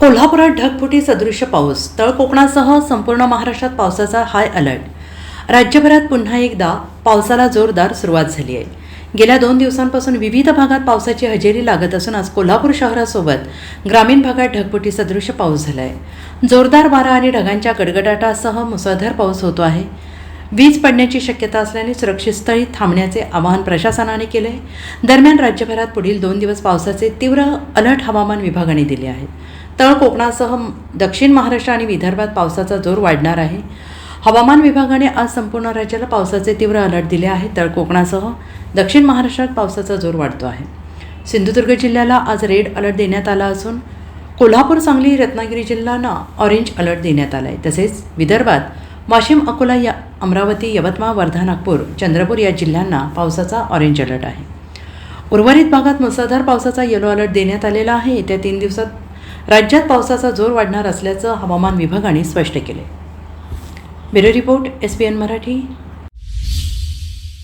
कोल्हापुरात ढगफुटी सदृश्य पाऊस. तळ कोकणासह संपूर्ण महाराष्ट्रात पावसाचा हाय अलर्ट राज्यभरात पुन्हा एकदा पावसाला जोरदार सुरुवात झाली आहे. गेल्या दोन दिवसांपासून विविध भागात पावसाची हजेरी लागत असून आज कोल्हापूर शहरासोबत ग्रामीण भागात ढगफुटी सदृश्य पाऊस झाला आहे जोरदार वारा आणि ढगांच्या गडगडाटासह मुसळधार पाऊस होतो आहे. वीज पडण्याची शक्यता असल्याने सुरक्षित स्थळी थांबण्याचे आवाहन प्रशासनाने केले आहे. दरम्यान राज्यभरात पुढील दोन दिवस पावसाचे तीव्र अलर्ट हवामान विभागाने दिले आहेत तळ कोकणासह दक्षिण महाराष्ट्र आणि विदर्भात पावसाचा जोर वाढणार आहे. हवामान विभागाने आज संपूर्ण राज्याला पावसाचे तीव्र अलर्ट दिले आहेत तळ कोकणासह दक्षिण महाराष्ट्रात पावसाचा जोर वाढतो आहे. सिंधुदुर्ग जिल्ह्याला आज रेड अलर्ट देण्यात आला असून कोल्हापूर सांगली रत्नागिरी जिल्ह्यांना ऑरेंज अलर्ट देण्यात आला आहे तसेच विदर्भात वाशिम अकोला या अमरावती यवतमाळ वर्धा नागपूर चंद्रपूर या जिल्ह्यांना पावसाचा ऑरेंज अलर्ट आहे. उर्वरित भागात मुसळधार पावसाचा येलो अलर्ट देण्यात आलेला आहे. येत्या तीन दिवसात राज्यात पावसाचा जोर वाढणार असल्याचं हवामान विभागाने स्पष्ट केले. Bureau report S P N Marathi.